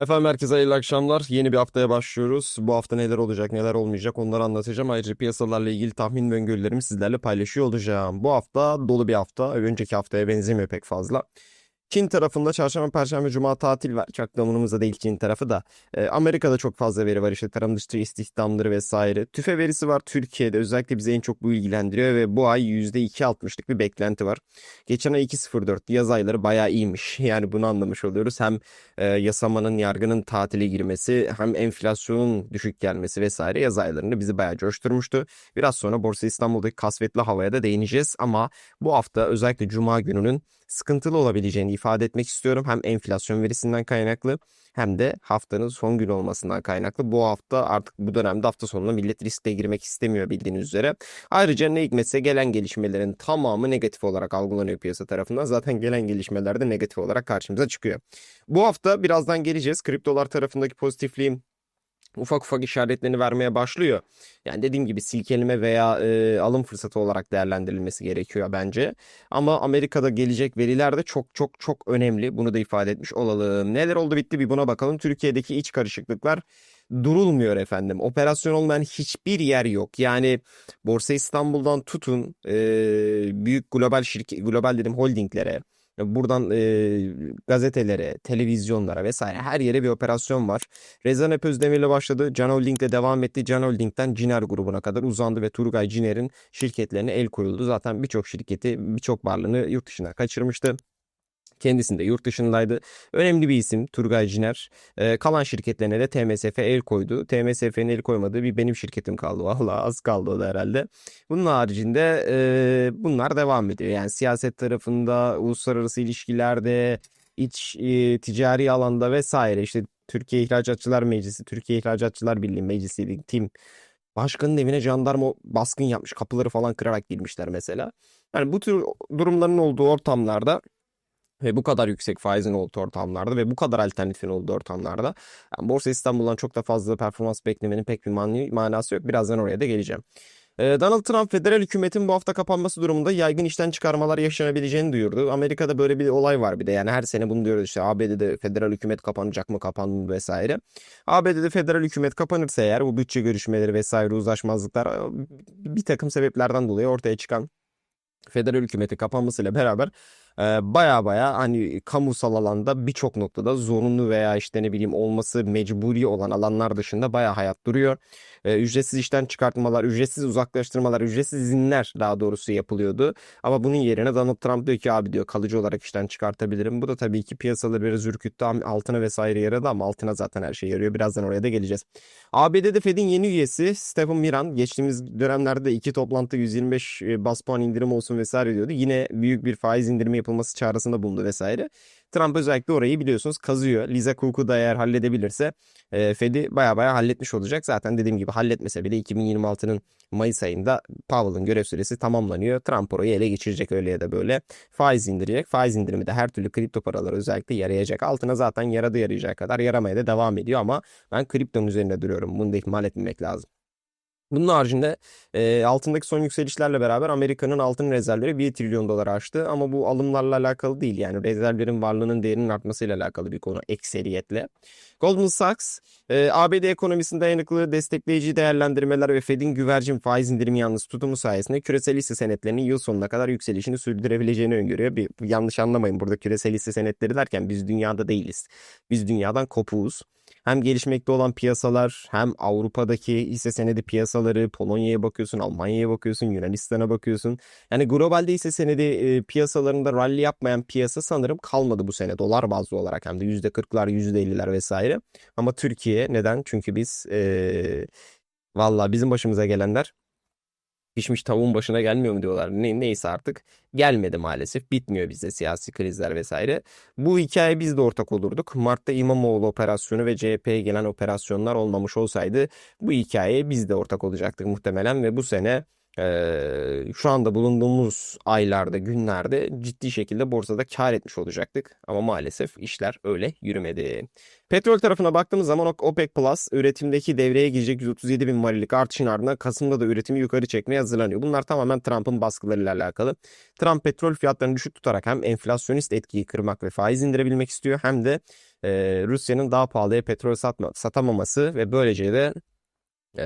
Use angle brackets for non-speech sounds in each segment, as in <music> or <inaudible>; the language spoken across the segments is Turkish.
Efendim herkese hayırlı akşamlar. Yeni bir haftaya başlıyoruz. Bu hafta neler olacak, neler olmayacak onları anlatacağım. Ayrıca piyasalarla ilgili tahmin ve öngörülerimi sizlerle paylaşıyor olacağım. Bu hafta dolu bir hafta. Önceki haftaya benzemiyor pek fazla. Çin tarafında çarşamba, perşembe, cuma tatil var. Çok da umurumuzda değil Çin tarafı da. Ee, Amerika'da çok fazla veri var işte tarım dışı istihdamları vesaire. TÜFE verisi var Türkiye'de özellikle bizi en çok bu ilgilendiriyor ve bu ay %2.60'lık bir beklenti var. Geçen ay 2.04 yaz ayları bayağı iyiymiş. <laughs> Yani bunu anlamış oluyoruz. Hem e, yasamanın, yargının tatile girmesi hem enflasyonun düşük gelmesi vesaire yaz aylarını bizi bayağı coşturmuştu. Biraz sonra Borsa İstanbul'daki kasvetli havaya da değineceğiz ama bu hafta özellikle cuma gününün sıkıntılı olabileceğini ifade etmek istiyorum. Hem enflasyon verisinden kaynaklı hem de haftanın son günü olmasından kaynaklı. Bu hafta artık bu dönemde hafta sonuna millet riske girmek istemiyor bildiğiniz üzere. Ayrıca ne hikmetse gelen gelişmelerin tamamı negatif olarak algılanıyor piyasa tarafından. Zaten gelen gelişmeler de negatif olarak karşımıza çıkıyor. Bu hafta birazdan geleceğiz. Kriptolar tarafındaki pozitifliğim ufak ufak işaretlerini vermeye başlıyor. Yani dediğim gibi silkeleme veya e, alım fırsatı olarak değerlendirilmesi gerekiyor bence. Ama Amerika'da gelecek veriler de çok çok çok önemli. Bunu da ifade etmiş olalım. Neler oldu bitti bir buna bakalım. Türkiye'deki iç karışıklıklar durulmuyor efendim. Operasyon olmayan hiçbir yer yok. Yani Borsa İstanbul'dan tutun e, büyük global şirket, global dedim holdinglere, Buradan e, gazetelere, televizyonlara vesaire her yere bir operasyon var. Rezan Ep Özdemir'le başladı. Can Holding'le devam etti. Can Holding'den Ciner grubuna kadar uzandı ve Turgay Ciner'in şirketlerine el koyuldu. Zaten birçok şirketi, birçok varlığını yurt dışına kaçırmıştı. Kendisinde yurt dışındaydı. Önemli bir isim Turgay Ciner. Ee, kalan şirketlerine de TMSF el koydu. TMSF'nin el koymadığı bir benim şirketim kaldı. <laughs> Valla az kaldı o da herhalde. Bunun haricinde e, bunlar devam ediyor. Yani siyaset tarafında, uluslararası ilişkilerde, iç e, ticari alanda vesaire işte Türkiye İhracatçılar Meclisi, Türkiye İhracatçılar Birliği Meclisi, TİM Başkanın evine jandarma baskın yapmış. Kapıları falan kırarak girmişler mesela. Yani bu tür durumların olduğu ortamlarda ve bu kadar yüksek faizin olduğu ortamlarda ve bu kadar alternatifin olduğu ortamlarda yani Borsa İstanbul'dan çok da fazla performans beklemenin pek bir man manası yok. Birazdan oraya da geleceğim. Ee, Donald Trump federal hükümetin bu hafta kapanması durumunda yaygın işten çıkarmalar yaşanabileceğini duyurdu. Amerika'da böyle bir olay var bir de yani her sene bunu diyoruz işte ABD'de federal hükümet kapanacak mı kapandı vesaire. ABD'de federal hükümet kapanırsa eğer bu bütçe görüşmeleri vesaire uzlaşmazlıklar bir takım sebeplerden dolayı ortaya çıkan federal hükümeti kapanmasıyla beraber baya baya hani kamusal alanda birçok noktada zorunlu veya işte ne bileyim olması mecburi olan alanlar dışında baya hayat duruyor. Ücretsiz işten çıkartmalar, ücretsiz uzaklaştırmalar, ücretsiz izinler daha doğrusu yapılıyordu. Ama bunun yerine Donald Trump diyor ki abi diyor kalıcı olarak işten çıkartabilirim. Bu da tabii ki piyasaları biraz ürküttü. Altına vesaire yaradı ama altına zaten her şey yarıyor. Birazdan oraya da geleceğiz. ABD'de Fed'in yeni üyesi Stephen Miran geçtiğimiz dönemlerde iki toplantı 125 bas puan indirim olsun vesaire diyordu. Yine büyük bir faiz indirimi yapılması çağrısında bulundu vesaire. Trump özellikle orayı biliyorsunuz kazıyor. Liza Cook'u da eğer halledebilirse e, Fed'i baya baya halletmiş olacak. Zaten dediğim gibi halletmese bile 2026'nın Mayıs ayında Powell'ın görev süresi tamamlanıyor. Trump orayı ele geçirecek öyle ya da böyle. Faiz indirecek. Faiz indirimi de her türlü kripto paralar özellikle yarayacak. Altına zaten yaradı yarayacak kadar yaramaya da devam ediyor ama ben kriptonun üzerinde duruyorum. Bunu da ihmal etmemek lazım. Bunun haricinde e, altındaki son yükselişlerle beraber Amerika'nın altın rezervleri 1 trilyon dolar aştı. Ama bu alımlarla alakalı değil. Yani rezervlerin varlığının değerinin artmasıyla alakalı bir konu ekseriyetle. Goldman Sachs, e, ABD ekonomisinin dayanıklılığı, destekleyici değerlendirmeler ve Fed'in güvercin faiz indirimi yalnız tutumu sayesinde küresel hisse senetlerinin yıl sonuna kadar yükselişini sürdürebileceğini öngörüyor. Bir, yanlış anlamayın burada küresel hisse senetleri derken biz dünyada değiliz. Biz dünyadan kopuğuz hem gelişmekte olan piyasalar hem Avrupa'daki hisse senedi piyasaları Polonya'ya bakıyorsun, Almanya'ya bakıyorsun, Yunanistan'a bakıyorsun. Yani globalde hisse senedi e, piyasalarında rally yapmayan piyasa sanırım kalmadı bu sene dolar bazlı olarak hem de %40'lar %50'ler vesaire. Ama Türkiye neden? Çünkü biz e, valla bizim başımıza gelenler pişmiş tavuğun başına gelmiyor mu diyorlar. Ne, neyse artık gelmedi maalesef. Bitmiyor bizde siyasi krizler vesaire. Bu hikaye biz de ortak olurduk. Mart'ta İmamoğlu operasyonu ve CHP'ye gelen operasyonlar olmamış olsaydı bu hikayeye biz de ortak olacaktık muhtemelen ve bu sene ee, şu anda bulunduğumuz aylarda, günlerde ciddi şekilde borsada kar etmiş olacaktık. Ama maalesef işler öyle yürümedi. Petrol tarafına baktığımız zaman OPEC Plus üretimdeki devreye girecek 137 bin varillik artışın ardından Kasım'da da üretimi yukarı çekmeye hazırlanıyor. Bunlar tamamen Trump'ın baskılarıyla alakalı. Trump petrol fiyatlarını düşük tutarak hem enflasyonist etkiyi kırmak ve faiz indirebilmek istiyor hem de e, Rusya'nın daha pahalıya petrol satma, satamaması ve böylece de e,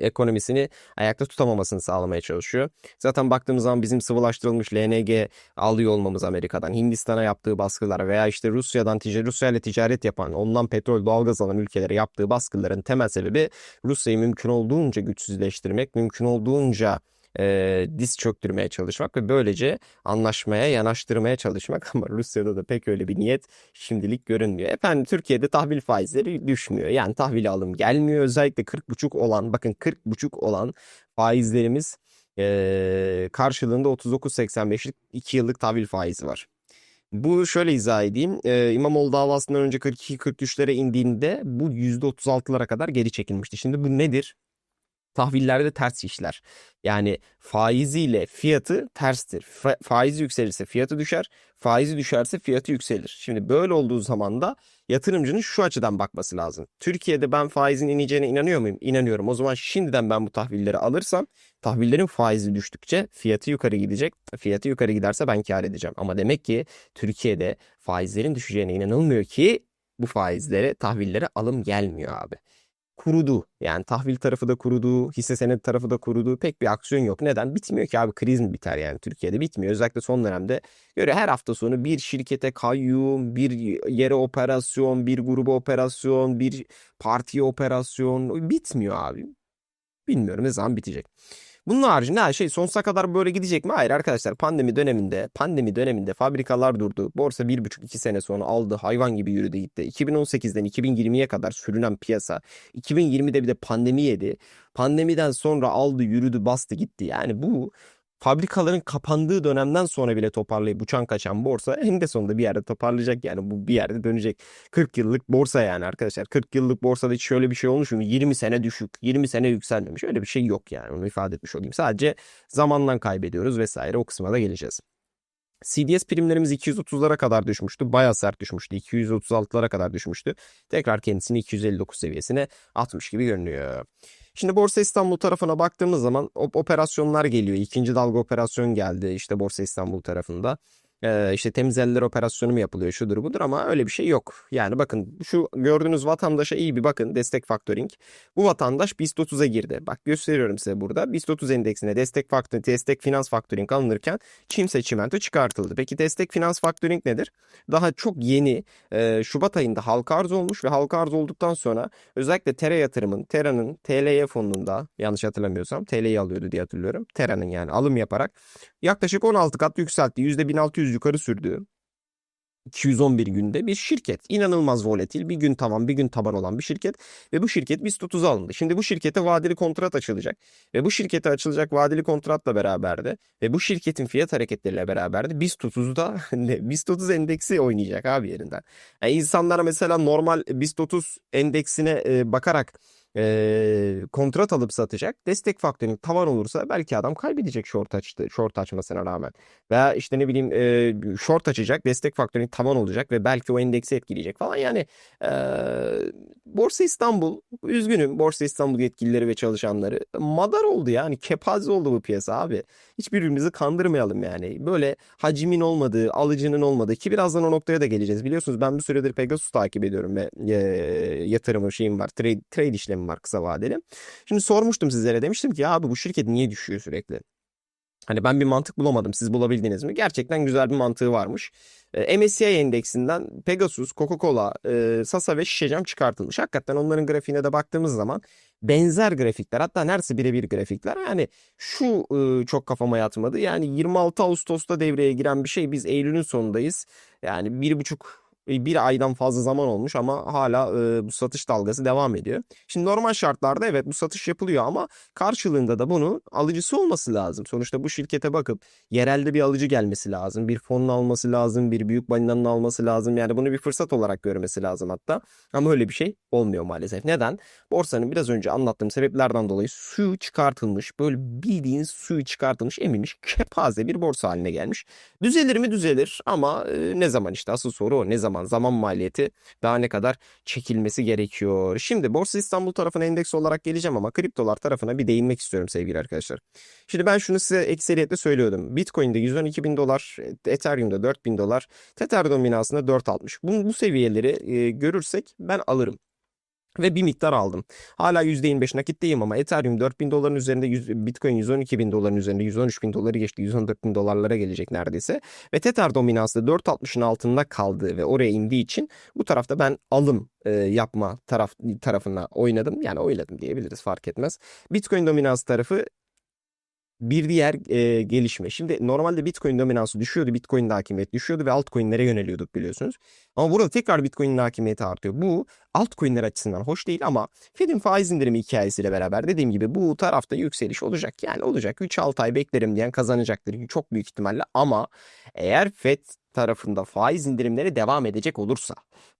ekonomisini ayakta tutamamasını sağlamaya çalışıyor. Zaten baktığımız zaman bizim sıvılaştırılmış LNG alıyor olmamız Amerika'dan, Hindistan'a yaptığı baskılar veya işte Rusya'dan Rusya ile ticaret yapan, ondan petrol, doğalgaz alan ülkelere yaptığı baskıların temel sebebi Rusya'yı mümkün olduğunca güçsüzleştirmek, mümkün olduğunca e, diz çöktürmeye çalışmak ve böylece anlaşmaya yanaştırmaya çalışmak <laughs> ama Rusya'da da pek öyle bir niyet şimdilik görünmüyor. Efendim Türkiye'de tahvil faizleri düşmüyor. Yani tahvil alım gelmiyor. Özellikle 40,5 olan bakın 40,5 olan faizlerimiz e, karşılığında 39.85'lik 2 yıllık tahvil faizi var. Bu şöyle izah edeyim. Ee, İmamoğlu davasından önce 42-43'lere indiğinde bu %36'lara kadar geri çekilmişti. Şimdi bu nedir? Tahvillerde ters işler. Yani faiziyle fiyatı terstir. Fa- faizi yükselirse fiyatı düşer, faizi düşerse fiyatı yükselir. Şimdi böyle olduğu zaman da yatırımcının şu açıdan bakması lazım. Türkiye'de ben faizin ineceğine inanıyor muyum? İnanıyorum. O zaman şimdiden ben bu tahvilleri alırsam tahvillerin faizi düştükçe fiyatı yukarı gidecek. Fiyatı yukarı giderse ben kar edeceğim. Ama demek ki Türkiye'de faizlerin düşeceğine inanılmıyor ki bu faizlere, tahvillere alım gelmiyor abi kurudu. Yani tahvil tarafı da kurudu, hisse senedi tarafı da kurudu. Pek bir aksiyon yok. Neden? Bitmiyor ki abi kriz mi biter yani Türkiye'de bitmiyor. Özellikle son dönemde göre her hafta sonu bir şirkete kayyum, bir yere operasyon, bir gruba operasyon, bir partiye operasyon bitmiyor abi. Bilmiyorum ne zaman bitecek. Bunun haricinde her şey sonsuza kadar böyle gidecek mi? Hayır arkadaşlar pandemi döneminde pandemi döneminde fabrikalar durdu. Borsa 1,5-2 sene sonra aldı hayvan gibi yürüdü gitti. 2018'den 2020'ye kadar sürünen piyasa 2020'de bir de pandemi yedi. Pandemiden sonra aldı yürüdü bastı gitti. Yani bu fabrikaların kapandığı dönemden sonra bile toparlayıp uçan kaçan borsa eninde sonunda bir yerde toparlayacak yani bu bir yerde dönecek. 40 yıllık borsa yani arkadaşlar 40 yıllık borsada hiç şöyle bir şey olmuş mu 20 sene düşük 20 sene yükselmemiş öyle bir şey yok yani onu ifade etmiş olayım sadece zamandan kaybediyoruz vesaire o kısma da geleceğiz. CDS primlerimiz 230'lara kadar düşmüştü. Bayağı sert düşmüştü. 236'lara kadar düşmüştü. Tekrar kendisini 259 seviyesine atmış gibi görünüyor. Şimdi Borsa İstanbul tarafına baktığımız zaman operasyonlar geliyor. İkinci dalga operasyon geldi işte Borsa İstanbul tarafında. Ee, işte temiz operasyonu mu yapılıyor şudur budur ama öyle bir şey yok. Yani bakın şu gördüğünüz vatandaşa iyi bir bakın destek factoring. Bu vatandaş BIST 30'a girdi. Bak gösteriyorum size burada. BIST 30 endeksine destek factoring, destek finans factoring alınırken Çimse çimento çıkartıldı. Peki destek finans factoring nedir? Daha çok yeni e, Şubat ayında halka arz olmuş ve halka arz olduktan sonra özellikle Tera yatırımın, Tera'nın TLY fonunda yanlış hatırlamıyorsam TL'yi alıyordu diye hatırlıyorum. Tera'nın yani alım yaparak yaklaşık 16 kat yükseltti. %1600 yukarı sürdü. 211 günde bir şirket. İnanılmaz volatil. Bir gün tavan bir gün taban olan bir şirket. Ve bu şirket BIST 30'a alındı. Şimdi bu şirkete vadeli kontrat açılacak. Ve bu şirkete açılacak vadeli kontratla beraber de ve bu şirketin fiyat hareketleriyle beraber de BIST 30'da BIST 30 endeksi oynayacak abi yerinden. Yani insanlar mesela normal BIST 30 endeksine bakarak e, kontrat alıp satacak. Destek faktörünün tavan olursa belki adam kaybedecek short açtı, short açmasına rağmen. Veya işte ne bileyim e, short açacak, destek faktörünün tavan olacak ve belki o endeksi etkileyecek falan. Yani e, Borsa İstanbul, üzgünüm Borsa İstanbul yetkilileri ve çalışanları madar oldu yani kepaze oldu bu piyasa abi. Hiçbirimizi kandırmayalım yani. Böyle hacimin olmadığı, alıcının olmadığı ki birazdan o noktaya da geleceğiz. Biliyorsunuz ben bir süredir Pegasus takip ediyorum ve e, yatırımı şeyim var, trade, trade işlemi var kısa vadeli. Şimdi sormuştum sizlere demiştim ki abi bu şirket niye düşüyor sürekli? Hani ben bir mantık bulamadım. Siz bulabildiniz mi? Gerçekten güzel bir mantığı varmış. MSCI endeksinden Pegasus, Coca-Cola, e, Sasa ve Şişecam çıkartılmış. Hakikaten onların grafiğine de baktığımız zaman benzer grafikler hatta neredeyse birebir grafikler. Yani şu e, çok kafama yatmadı. Yani 26 Ağustos'ta devreye giren bir şey. Biz Eylül'ün sonundayız. Yani bir buçuk bir aydan fazla zaman olmuş ama hala e, bu satış dalgası devam ediyor. Şimdi normal şartlarda evet bu satış yapılıyor ama karşılığında da bunu alıcısı olması lazım. Sonuçta bu şirkete bakıp yerelde bir alıcı gelmesi lazım. Bir fonun alması lazım, bir büyük balinanın alması lazım. Yani bunu bir fırsat olarak görmesi lazım hatta. Ama öyle bir şey olmuyor maalesef. Neden? Borsanın biraz önce anlattığım sebeplerden dolayı suyu çıkartılmış, böyle bildiğin suyu çıkartılmış, emilmiş, kepaze bir borsa haline gelmiş. Düzelir mi düzelir ama e, ne zaman işte asıl soru o. Ne zaman zaman zaman maliyeti daha ne kadar çekilmesi gerekiyor. Şimdi Borsa İstanbul tarafına endeks olarak geleceğim ama kriptolar tarafına bir değinmek istiyorum sevgili arkadaşlar. Şimdi ben şunu size ekseriyetle söylüyordum. Bitcoin'de 112 bin dolar, Ethereum'da 4 bin dolar, Tether dominansında 4.60. Bu, bu seviyeleri e, görürsek ben alırım. Ve bir miktar aldım. Hala %25 nakitteyim ama Ethereum 4000 doların üzerinde, yüz- Bitcoin 112 bin doların üzerinde, 113 bin doları geçti, 114 bin dolarlara gelecek neredeyse. Ve Tether dominansı da 4.60'ın altında kaldığı ve oraya indiği için bu tarafta ben alım e, yapma taraf tarafına oynadım. Yani oynadım diyebiliriz fark etmez. Bitcoin dominans tarafı bir diğer e, gelişme. Şimdi normalde Bitcoin dominansı düşüyordu, Bitcoin'in hakimiyeti düşüyordu ve altcoin'lere yöneliyorduk biliyorsunuz. Ama burada tekrar Bitcoin'in hakimiyeti artıyor. Bu altcoin'ler açısından hoş değil ama Fed'in faiz indirimi hikayesiyle beraber dediğim gibi bu tarafta yükseliş olacak. Yani olacak 3-6 ay beklerim diyen kazanacaktır çok büyük ihtimalle ama eğer Fed tarafında faiz indirimleri devam edecek olursa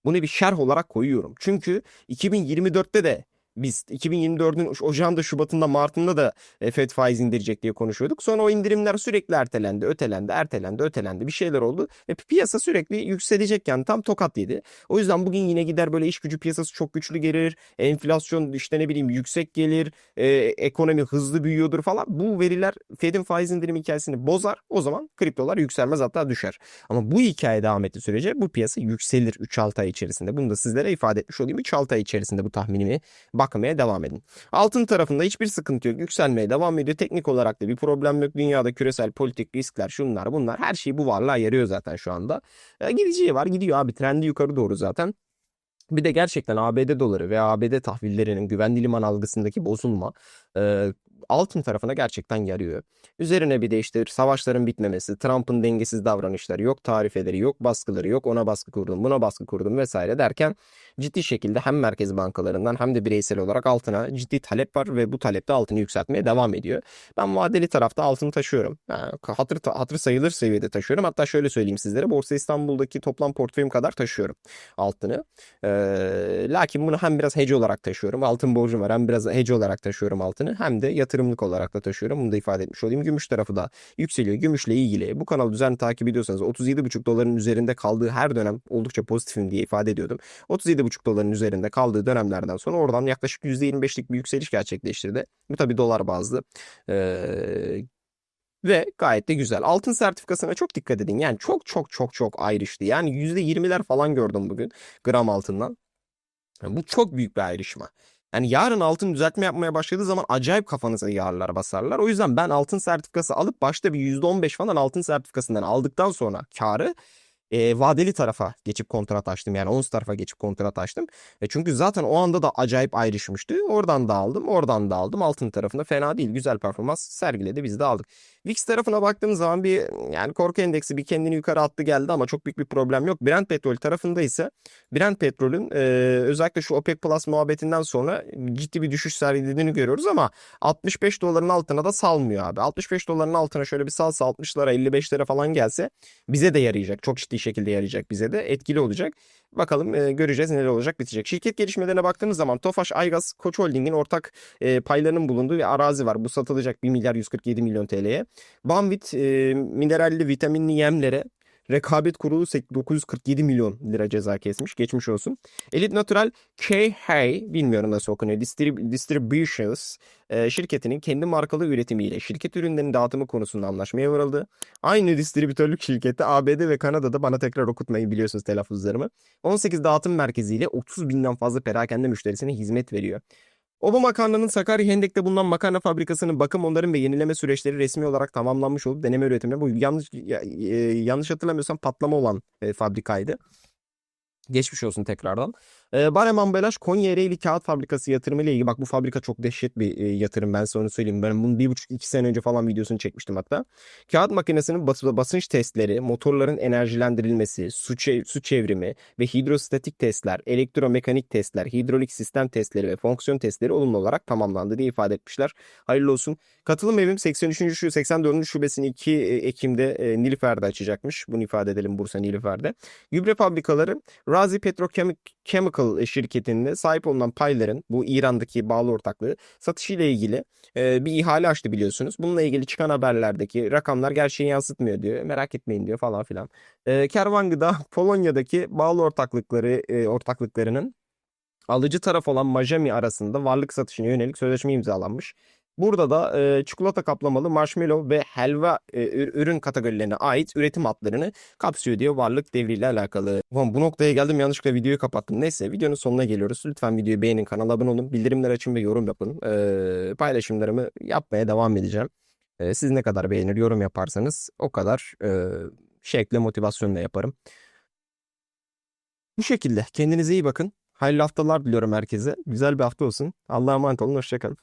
bunu bir şerh olarak koyuyorum. Çünkü 2024'te de biz 2024'ün ocağında, Şubat'ında, Mart'ında da e, FED faiz indirecek diye konuşuyorduk. Sonra o indirimler sürekli ertelendi, ötelendi, ertelendi, ötelendi. Bir şeyler oldu ve piyasa sürekli yükselecekken tam tokat yedi. O yüzden bugün yine gider böyle iş gücü piyasası çok güçlü gelir. Enflasyon işte ne bileyim yüksek gelir. e, ekonomi hızlı büyüyordur falan. Bu veriler Fed'in faiz indirimi hikayesini bozar. O zaman kriptolar yükselmez hatta düşer. Ama bu hikaye devam ettiği sürece bu piyasa yükselir 3-6 ay içerisinde. Bunu da sizlere ifade etmiş olayım. 3-6 ay içerisinde bu tahminimi bakmaya devam edin. Altın tarafında hiçbir sıkıntı yok. Yükselmeye devam ediyor. Teknik olarak da bir problem yok. Dünyada küresel politik riskler şunlar bunlar her şey bu varlığa yarıyor zaten şu anda. E, gideceği var gidiyor abi trendi yukarı doğru zaten. Bir de gerçekten ABD doları ve ABD tahvillerinin güvenli liman algısındaki bozulma e, altın tarafına gerçekten yarıyor. Üzerine bir de işte savaşların bitmemesi, Trump'ın dengesiz davranışları yok, tarifeleri yok, baskıları yok, ona baskı kurdum, buna baskı kurdum vesaire derken ciddi şekilde hem merkez bankalarından hem de bireysel olarak altına ciddi talep var ve bu talep de altını yükseltmeye devam ediyor. Ben vadeli tarafta altını taşıyorum. Yani hatır, hatır sayılır seviyede taşıyorum. Hatta şöyle söyleyeyim sizlere Borsa İstanbul'daki toplam portföyüm kadar taşıyorum altını. Ee, lakin bunu hem biraz hece olarak taşıyorum. Altın borcum var hem biraz hece olarak taşıyorum altını. Hem de yatırımlık olarak da taşıyorum. Bunu da ifade etmiş olayım. Gümüş tarafı da yükseliyor. Gümüşle ilgili bu kanalı düzenli takip ediyorsanız 37,5 doların üzerinde kaldığı her dönem oldukça pozitifim diye ifade ediyordum. 37,5 doların üzerinde kaldığı dönemlerden sonra oradan yaklaşık %25'lik bir yükseliş gerçekleştirdi. Bu tabii dolar bazlı. Ee, ve gayet de güzel. Altın sertifikasına çok dikkat edin. Yani çok çok çok çok ayrıştı. Yani %20'ler falan gördüm bugün gram altından. Yani bu çok büyük bir ayrışma. Yani yarın altın düzeltme yapmaya başladığı zaman acayip kafanıza yağlar basarlar. O yüzden ben altın sertifikası alıp başta bir %15 falan altın sertifikasından aldıktan sonra karı e, vadeli tarafa geçip kontrat açtım. Yani ons tarafa geçip kontrat açtım. E, çünkü zaten o anda da acayip ayrışmıştı. Oradan da aldım, oradan da aldım. Altın tarafında fena değil. Güzel performans sergiledi. Biz de aldık. VIX tarafına baktığımız zaman bir yani korku endeksi bir kendini yukarı attı geldi ama çok büyük bir problem yok. Brent petrol tarafında ise Brent petrolün e, özellikle şu OPEC Plus muhabbetinden sonra ciddi bir düşüş sergilediğini görüyoruz ama 65 doların altına da salmıyor abi. 65 doların altına şöyle bir salsa 60'lara 55'lere falan gelse bize de yarayacak. Çok ciddi şekilde yarayacak bize de. Etkili olacak. Bakalım e, göreceğiz neler olacak bitecek. Şirket gelişmelerine baktığınız zaman Tofaş Aygaz Koç Holding'in ortak e, paylarının bulunduğu bir arazi var. Bu satılacak 1 milyar 147 milyon TL'ye. Banvit e, mineralli vitaminli yemlere Rekabet Kurulu 947 milyon lira ceza kesmiş. Geçmiş olsun. Elite Natural K-Hay bilmiyorum nasıl okunuyor. Distrib- Distributions e, şirketinin kendi markalı üretimiyle şirket ürünlerinin dağıtımı konusunda anlaşmaya varıldı. Aynı distribütörlük şirketi ABD ve Kanada'da bana tekrar okutmayı biliyorsunuz telaffuzlarımı. 18 dağıtım merkeziyle 30 binden fazla perakende müşterisine hizmet veriyor. Oba Makarna'nın Sakarya Hendek'te bulunan makarna fabrikasının bakım onarım ve yenileme süreçleri resmi olarak tamamlanmış olup deneme üretimine bu yanlış ya- e, yanlış hatırlamıyorsam patlama olan e, fabrikaydı. Geçmiş olsun tekrardan. E, Barem Ambalaj Konya Ereğli Kağıt Fabrikası yatırımı ile ilgili. Bak bu fabrika çok dehşet bir e, yatırım ben onu söyleyeyim. Ben bunun bir buçuk iki sene önce falan videosunu çekmiştim hatta. Kağıt makinesinin bas- basınç testleri, motorların enerjilendirilmesi, su, su çevrimi ve hidrostatik testler, elektromekanik testler, hidrolik sistem testleri ve fonksiyon testleri olumlu olarak tamamlandı diye ifade etmişler. Hayırlı olsun. Katılım evim 83. şu 84. şubesini 2 Ekim'de e, Nilüfer'de açacakmış. Bunu ifade edelim Bursa Nilüfer'de. Gübre fabrikaları Razi Petrochemical Oracle şirketinde sahip olunan payların bu İran'daki bağlı ortaklığı satışıyla ilgili e, bir ihale açtı biliyorsunuz. Bununla ilgili çıkan haberlerdeki rakamlar gerçeği yansıtmıyor diyor. Merak etmeyin diyor falan filan. E, Kervan Gıda <laughs> Polonya'daki bağlı ortaklıkları e, ortaklıklarının alıcı taraf olan Majami arasında varlık satışına yönelik sözleşme imzalanmış. Burada da e, çikolata kaplamalı marshmallow ve helva e, ür- ürün kategorilerine ait üretim hatlarını kapsıyor diyor varlık devriyle alakalı. Ulan bu noktaya geldim yanlışlıkla videoyu kapattım. Neyse videonun sonuna geliyoruz. Lütfen videoyu beğenin, kanala abone olun, bildirimler açın ve yorum yapın. E, paylaşımlarımı yapmaya devam edeceğim. E, siz ne kadar beğenir, yorum yaparsanız o kadar e, şekle motivasyonla yaparım. Bu şekilde kendinize iyi bakın. Hayırlı haftalar diliyorum herkese. Güzel bir hafta olsun. Allah'a emanet olun. Hoşçakalın.